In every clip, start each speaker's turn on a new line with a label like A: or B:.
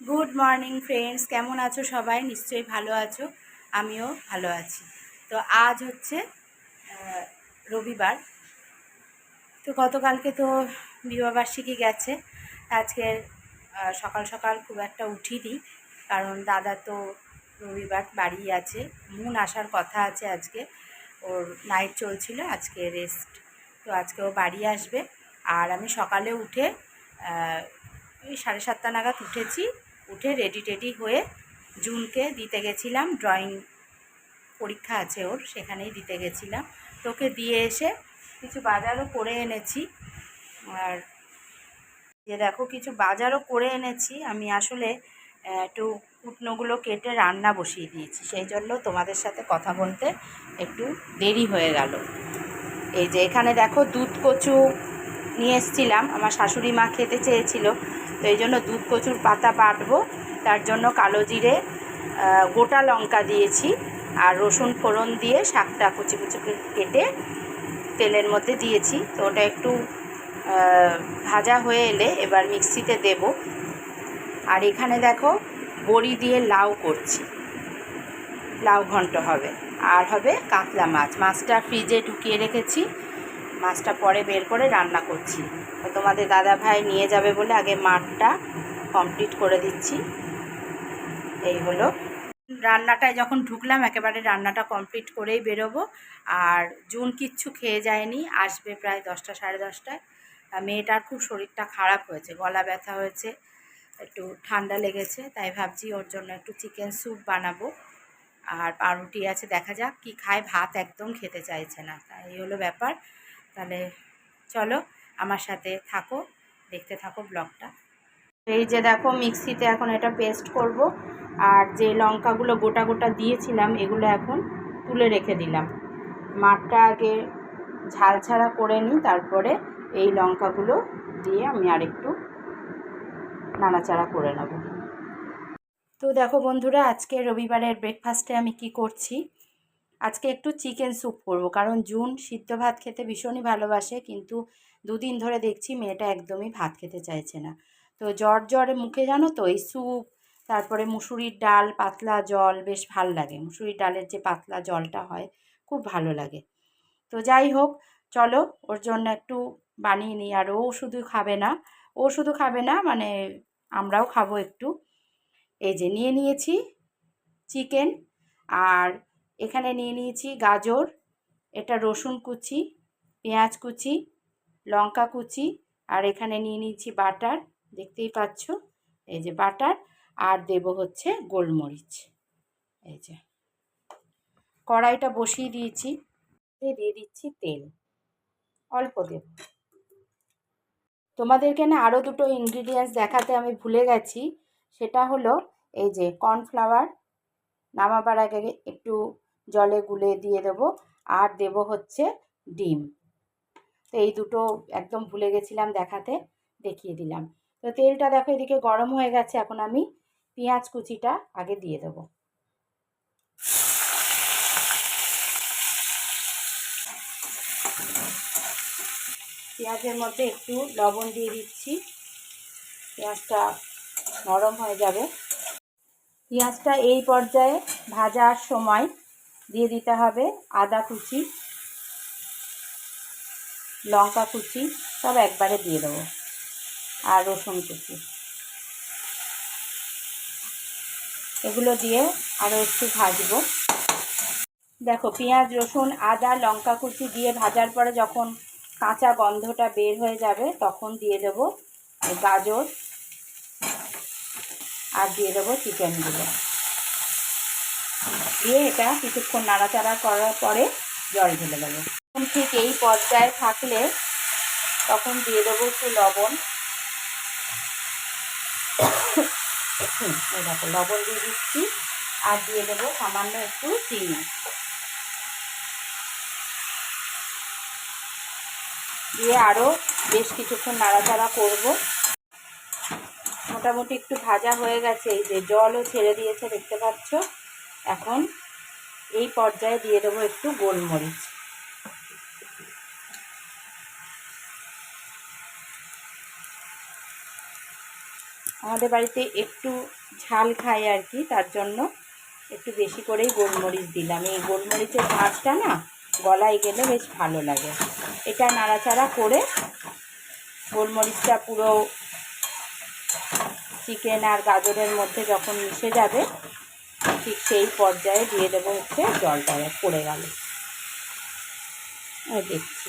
A: Good morning friends কেমন আছো সবাই? নিশ্চয়ই ভালো আছো। আমিও ভালো আছি। তো আজ হচ্ছে রবিবার। তো গতকালকে তো বিবাহবার্ষিকী গেছে। আজকে সকাল সকাল খুব একটা উঠিনি, কারণ দাদা তো রবিবার বাড়ি আছে। মুন আসার কথা আছে আজকে। ওর নাইট চলছিল, আজকে রেস্ট তো আজকে ও বাড়ি আসবে। আর আমি সকালে উঠে ওই সাড়ে সাতটা নাগাদ উঠেছি। উঠে রেডি টেডি হয়ে জুনকে দিতে গেছিলাম। ড্রয়িং পরীক্ষা আছে ওর, সেখানেই দিতে গেছিলাম। তোকে দিয়ে এসে কিছু বাজারও করে এনেছি। আর যে দেখো কিছু বাজারও করে এনেছি। আমি আসলে একটু কুটনোগুলো কেটে রান্না বসিয়ে দিয়েছি। সেই জন্য তোমাদের সাথে কথা বলতে একটু দেরি হয়ে গেল। এই যে এখানে দেখো দুধ কচু নিয়ে এসেছিলাম। আমার শাশুড়ি মা খেতে চেয়েছিল। তো এই জন্য দুধ কচুর পাতা বাটবো। তার জন্য কালো জিরে গোটা লঙ্কা দিয়েছি আর রসুন ফোড়ন দিয়ে শাকটা কুচি কুচি কেটে তেলের মধ্যে দিয়েছি। তো ওটা একটু ভাজা হয়ে এলে এবার মিক্সিতে দেব। আর এখানে দেখো, বড়ি দিয়ে লাউ করছি। লাউ ঘন্ট হবে। আর হবে কাতলা মাছ। মাছটা ফ্রিজে ঢুকিয়ে রেখেছি। মাছটা পরে বের করে রান্না করছি। তো তোমাদের দাদা ভাই নিয়ে যাবে বলে আগে মাঠটা কমপ্লিট করে দিচ্ছি। এই হলো। রান্নাটায় যখন ঢুকলাম, একেবারে রান্নাটা কমপ্লিট করেই বেরোবো। আর জুন কিচ্ছু খেয়ে যায়নি, আসবে প্রায় দশটা, সাড়ে দশটায়। মেয়েটার খুব শরীরটা খারাপ হয়েছে, গলা ব্যথা হয়েছে, একটু ঠান্ডা লেগেছে, তাই ভাবছি ওর জন্য একটু চিকেন স্যুপ বানাবো। আর পাউরুটি আছে, দেখা যাক কি খায়, ভাত একদম খেতে চাইছে না। তাই হলো ব্যাপার। তাহলে চলো আমার সাথে থাকো দেখতে থাকো ব্লগটা। এই যে দেখো মিক্সিতে এখন এটা পেস্ট করব আর যে লঙ্কাগুলো গোটা গোটা দিয়েছিলাম এগুলো এখন তুলে রেখে দিলাম। মাঠটা আগে ঝাল ছাড়া করে নিই তারপরে এই লঙ্কাগুলো দিয়ে আমি আরেকটু নাড়াচাড়া করে নেব। তো দেখো বন্ধুরা আজকে রবিবারের ব্রেকফাস্টে আমি কি করছি? আজকে একটু চিকেন স্যুপ করব। কারণ জুন সিদ্ধ ভাত খেতে ভীষণই ভালোবাসে, কিন্তু দুদিন ধরে দেখছি মেয়েটা একদমই ভাত খেতে চাইছে না। তো জ্বর জ্বরে মুখে জানো তো, এই স্যুপ, তারপরে মুসুরির ডাল, পাতলা জল, বেশ ভালো লাগে। মুসুরির ডালের যে পাতলা জলটা হয়, খুব ভালো লাগে। তো যাই হোক, চলো, ওর জন্য একটু বানিয়ে নিই। আর ও শুধু খাবে না, ও শুধু খাবে না মানে আমরাও খাব একটু। এই যে, নিয়ে নিয়েছি চিকেন। আর এখানে নিয়ে নিয়েছি গাজর, এটা রসুন কুচি, পেঁয়াজ কুচি, লঙ্কা কুচি, আর এখানে নিয়ে নিয়েছি বাটার, দেখতেই পাচ্ছ? এই যে বাটার, আর দেব হচ্ছে গোলমরিচ। এই যে। কড়াইটা বসিয়ে দিয়েছি দিয়ে দিচ্ছি তেল, অল্প দেব। তোমাদেরকে না আরও দুটো ইনগ্রিডিয়েন্টস দেখাতে আমি ভুলে গেছি, সেটা হলো এই যে কর্নফ্লাওয়ার নামাবার আগে একটু জলে গুলে দিয়ে দেবো। আর দেব হচ্ছে ডিম। তো এই দুটো একদম ভুলে গেছিলাম দেখাতে, দেখিয়ে দিলাম। তো তেলটা দেখো এদিকে গরম হয়ে গেছে, এখন আমি পেঁয়াজ কুচিটা আগে দিয়ে দেবো। পেঁয়াজের মধ্যে একটু লবণ দিয়ে দিচ্ছি। পেঁয়াজটা নরম হয়ে যাবে। পেঁয়াজটা এই পর্যায়ে ভাজার সময় দিয়ে দিতে হবে আদা কুচি, লঙ্কা কুচি, সব একবারে দিয়ে দেবো, আর রসুন কুচি। এগুলো দিয়ে আরও একটু ভাজবো। দেখো, পেঁয়াজ, রসুন, আদা, লঙ্কা কুচি দিয়ে ভাজার পরে যখন কাঁচা গন্ধটা বের হয়ে যাবে, তখন দিয়ে দেবো গাজর আর দিয়ে দেবো চিকেনগুলো দিয়ে এটা কিছুক্ষণ নাড়াচাড়া করার পরে জল ঢেলে দেবো। ঠিক এই পর্যায়ে থাকলে তখন দিয়ে দেবো একটু লবণ। দেখো, লবণ দিয়ে দিচ্ছি আর দিয়ে দেবো সামান্য একটু চিনি। দিয়ে আরও বেশ কিছুক্ষণ নাড়াচাড়া করব। মোটামুটি একটু ভাজা হয়ে গেছে, এই যে জলও ছেড়ে দিয়েছে, দেখতে পাচ্ছ? এখন এই পর্যায়ে দিয়ে দেবো একটু গোলমরিচ। আমাদের বাড়িতে একটু ঝাল খাই আর কি, তার জন্য একটু বেশি করেই গোলমরিচ দিলাম। এই গোলমরিচের ঝাঁঝটা না, গলায় গেলে বেশ ভালো লাগে। এটা নাড়াচাড়া করে গোলমরিচটা পুরো চিকেন আর গাজরের মধ্যে যখন মিশে যাবে ঠিক সেই পর্যায়ে দিয়ে দেবো হচ্ছে জলটা পড়ে গেল। দেখছি।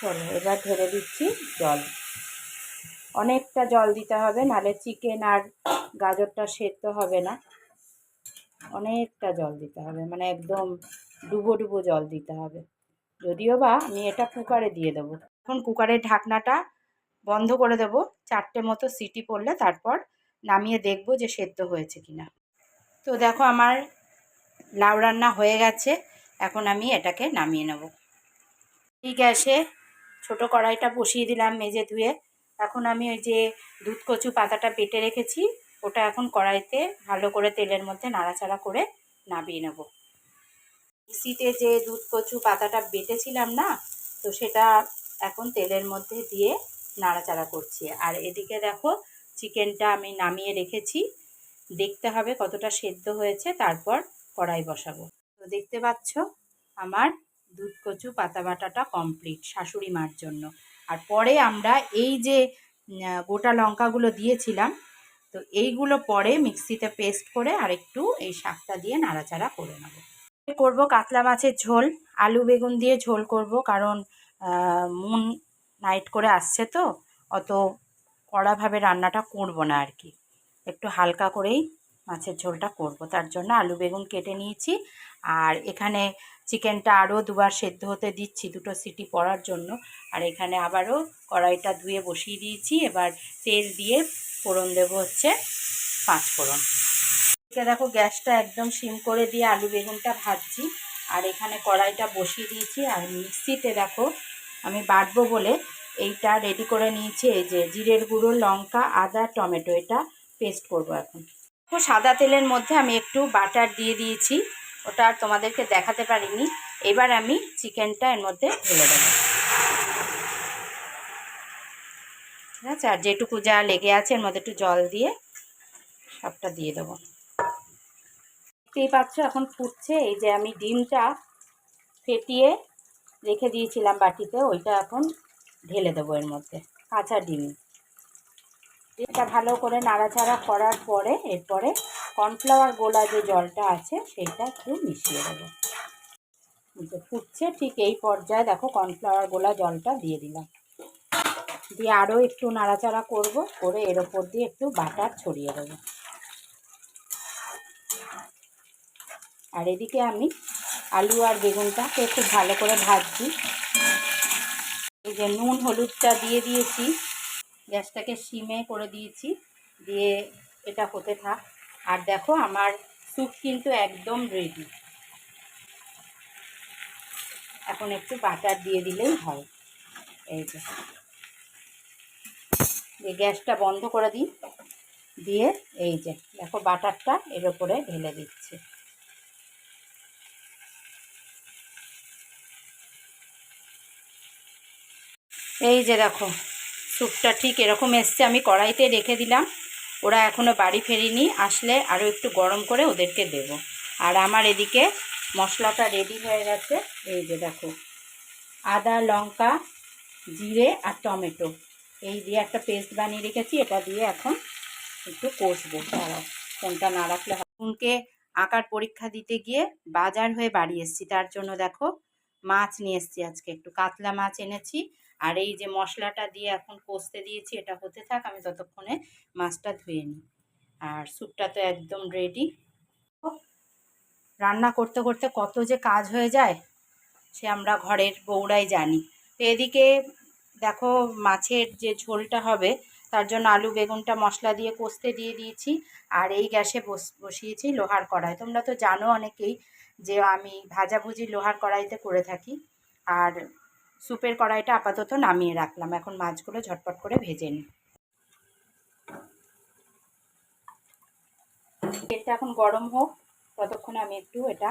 A: চলো, এবার ঢেলে দিচ্ছি জল। অনেকটা জল দিতে হবে, নাহলে চিকেন আর গাজরটা সেদ্ধ হবে না। অনেকটা জল দিতে হবে মানে একদম ডুবো ডুবো জল দিতে হবে। যদিও বা আমি এটা কুকারে দিয়ে দেবো। এখন কুকারের ঢাকনাটা বন্ধ করে দেবো, চারটে মতো সিটি পড়লে তারপর নামিয়ে দেখব যে সেদ্ধ হয়েছে কিনা। তো দেখো আমার লাউ রান্না হয়ে গেছে, এখন আমি এটাকে নামিয়ে নেব। এই গ্যাসে ছোটো কড়াইটা বসিয়ে দিলাম মেজে ধুয়ে। এখন আমি ওই যে দুধ কচু পাতাটা বেটে রেখেছি, ওটা এখন কড়াইতে ভালো করে তেলের মধ্যে নাড়াচাড়া করে নামিয়ে নেব। মিক্সিতে যে দুধ কচু পাতাটা বেটেছিলাম না, তো সেটা এখন তেলের মধ্যে দিয়ে নাড়াচাড়া করছি। আর এদিকে দেখো চিকেনটা আমি নামিয়ে রেখেছি। দেখতে হবে কতটা সেদ্ধ হয়েছে, তারপর কড়াই বসাবো। তো দেখতে পাচ্ছ, আমার দুধ কচু পাতা বাটাটা কমপ্লিট শাশুড়ি মার জন্য। আর পরে আমরা এই যে গোটা লঙ্কাগুলো দিয়েছিলাম, তো এইগুলো পরে মিক্সিতে পেস্ট করে আর একটু এই শাকটা দিয়ে নাড়াচাড়া করে নেব। করব কাতলা মাছের ঝোল, আলু বেগুন দিয়ে ঝোল করব, কারণ মুন নাইট করে আসছে তো, অত কড়াভাবে রান্নাটা করব না আর কি। একটু হালকা করেই মাছের ঝোলটা করব। তার জন্য আলু বেগুন কেটে নিয়েছি। আর এখানে চিকেনটা আরও দুবার সেদ্ধ হতে দিচ্ছি দুটো সিটি পড়ার জন্য। আর এখানে আবারও কড়াইটা ধুয়ে বসিয়ে দিয়েছি। এবার তেল দিয়ে ফোড়ন দেব হচ্ছে পাঁচ ফোড়ন। দেখো গ্যাসটা একদম সিম করে দিয়ে আলু বেগুনটা ভাজছি। আর এখানে কড়াইটা বসিয়ে দিয়েছি। আর মিক্সিতে দেখো আমি বাটবো বলে এইটা রেডি করে নিয়েছি। এই যে জিরের গুঁড়ো, লঙ্কা, আদা, টমেটো, এটা পেস্ট করব এখন। সাদা তেলের মধ্যে আমি একটু বাটার দিয়ে দিয়েছি। ওটা আর তোমাদেরকে দেখাতে পারিনি। এবার আমি চিকেনটা এর মধ্যে ঢেলে দেবো। ঠিক আছে? আর যেটুকু যা লেগে আছে এর মধ্যে একটু জল দিয়ে সবটা দিয়ে দেবো। দেখতেই পাচ্ছ এখন ফুটছে। এই যে আমি ডিমটা ফেটিয়ে রেখে দিয়েছিলাম বাটিতে, ওইটা এখন ঢেলে দেবো এর মধ্যে, কাঁচা ডিম। এটা ভালো করে নাড়াচাড়া করার পরে, এরপরে কর্নফ্লাওয়ার গোলা যে জলটা আছে সেটা একটু মিশিয়ে দেবো। ফুটছে ঠিক এই পর্যায়ে দেখো কর্নফ্লাওয়ার গোলা জলটা দিয়ে দিলাম। দিয়ে আরও একটু নাড়াচাড়া করব, করে এর ওপর দিয়ে একটু বাটার ছড়িয়ে দেবো। আর এদিকে আমি আলু আর বেগুনটাকে খুব ভালো করে ভাজছি। এই যে নুন, হলুদটা দিয়ে দিয়েছি। গ্যাসটাকে সিমে করে দিয়েছি। দিয়ে এটা হতে থাক। আর দেখো, আমার স্যুপ কিন্তু একদম রেডি এখন একটু বাটার দিয়ে দিলেই হয়। এই যে। গ্যাসটা বন্ধ করে দিই। দিয়ে এই যে, দেখো বাটারটা এর ওপরে ঢেলে দিচ্ছি। এই যে দেখো, স্যুপটা ঠিক এরকম এসছে, আমি কড়াইতে রেখে দিলাম। ওরা এখনও বাড়ি ফেরিনি, আসলে আরও একটু গরম করে ওদেরকে দেব। আর আমার এদিকে মশলাটা রেডি হয়ে গেছে। এই যে দেখো, আদা, লঙ্কা, জিরে আর টমেটো। এই দিয়ে একটা পেস্ট বানিয়ে রেখেছি, এটা দিয়ে এখন একটু কষবো। ফোনটা না রাখলে ফোনকে আঁকার পরীক্ষা দিতে গিয়ে বাজার হয়ে বাড়ি এসেছি। তার জন্য দেখো, মাছ নিয়ে এসেছি আজকে। একটু কাতলা মাছ এনেছি আর এই যে মশলাটা দিয়ে এখন কষতে দিয়েছি, এটা হতে থাক, আমি ততক্ষণে মাছটা ধুয়ে নিই। আর স্যুপটা তো একদম রেডি রান্না করতে করতে কত যে কাজ হয়ে যায়, সে আমরা ঘরের বউরাই জানি। তো এদিকে দেখো মাছের যে ঝোলটা হবে, তার জন্য আলু, বেগুনটা মশলা দিয়ে কষতে দিয়ে দিয়েছি, আর এই গ্যাসে বসিয়েছি লোহার কড়াই। তোমরা তো জানো অনেকেই যে আমি ভাজাভুজি লোহার কড়াইতে করে থাকি। আর স্যুপের কড়াইটা আপাতত নামিয়ে রাখলাম। এখন মাছগুলো ঝটপট করে ভেজে নিই। তেলটা এখন গরম হোক, ততক্ষণে আমি একটু এটা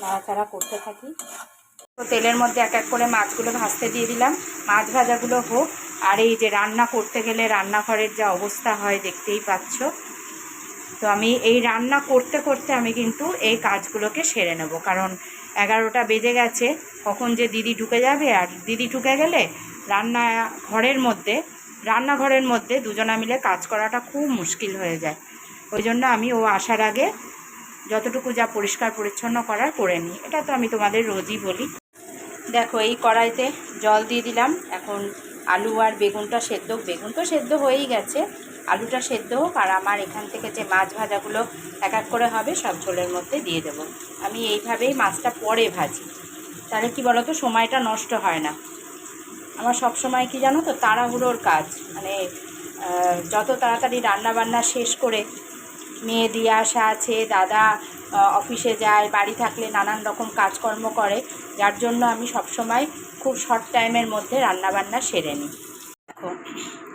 A: নাড়াচাড়া করতে থাকি। তো তেলের মধ্যে এক এক করে মাছগুলো ভাজতে দিয়ে দিলাম। মাছ ভাজাগুলো হোক, আর এই যে রান্না করতে গেলে রান্নাঘরের যা অবস্থা হয় দেখতেই পাচ্ছ। তো আমি এই রান্না করতে করতে আমি কিন্তু এই কাজগুলোকে সেরে নেব। কারণ এগারোটা বেজে গেছে, কখন যে দিদি ঢুকে যাবে আর দিদি ঢুকে গেলে রান্না ঘরের মধ্যে রান্নাঘরের মধ্যে দুজনা মিলে কাজ করাটা খুব মুশকিল হয়ে যায়। ওই জন্য আমি ও আসার আগে যতটুকু যা পরিষ্কার পরিচ্ছন্ন করার করে নিই। এটা তো আমি তোমাদের রোজই বলি। দেখো, এই কড়াইতে জল দিয়ে দিলাম। এখন আলু আর বেগুনটা সেদ্ধ, বেগুন তো সেদ্ধ হয়েই গেছে। আলুটা সেদ্ধ হোক আর আমার এখান থেকে যে মাছ ভাজাগুলো এক এক করে হবে, সব ঝোলের মধ্যে দিয়ে দেবো। আমি এইভাবেই মাছটা পরে ভাজি। তাহলে কি বলো তো সময়টা নষ্ট হয় না। আমার সব সময় কি জানো তো, তাড়াহুড়োর কাজ। মানে যত তাড়াতাড়ি রান্না বান্না শেষ করে মেয়ে দিয়ে আসা আছে, দাদা অফিসে যায়, বাড়ি থাকলে নানান রকম কাজকর্ম করে, যার জন্য আমি সব সময় খুব শর্ট টাইমের মধ্যে রান্নাবান্না সেরে নিই। দেখো,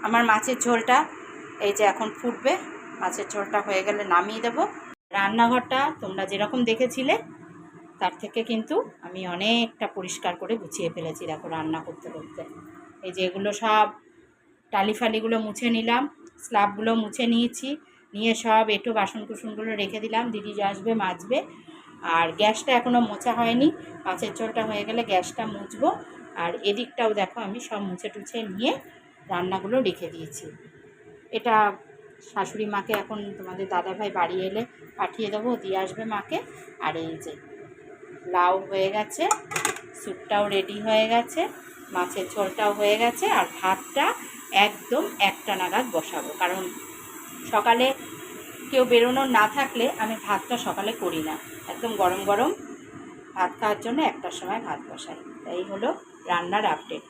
A: আমার মাছের ঝোলটা এই যে এখন ফুটবে, মাছের ঝোলটা হয়ে গেলে নামিয়ে দেবো। রান্নাঘরটা তোমরা যেরকম দেখেছিলে, তার থেকে কিন্তু আমি অনেকটা পরিষ্কার করে গুছিয়ে ফেলেছি, দেখো রান্না করতে করতে। এই যে এগুলো সব টালি ফালিগুলো মুছে নিলাম স্ল্যাবগুলো মুছে নিয়েছি, নিয়ে সব একটু বাসন কুসনগুলো রেখে দিলাম, দিদি আসবে, মাজবে। আর গ্যাসটা এখনও মোছা হয়নি মাছের ঝোলটা হয়ে গেলে গ্যাসটা মুছবো। আর এদিকটাও দেখো আমি সব মুছে টুছে নিয়ে রান্নাগুলো রেখে দিয়েছি। এটা শাশুড়ি মাকে এখন তোমাদের দাদাভাই বাড়ি এলে পাঠিয়ে দেবো, দিয়ে আসবে মাকে। আর এই যে লাউ হয়ে গেছে, স্যুপটাও রেডি হয়ে গেছে, মাছের ঝোলটাও হয়ে গেছে, আর ভাতটা একদম একটা নাগাদ বসাবো। কারণ সকালে কেউ বেরোনোর না থাকলে আমি ভাতটা সকালে করি না। একদম গরম গরম ভাত খাওয়ার জন্য একটার সময় ভাত বসাই। তাই হলো রান্নার আপডেট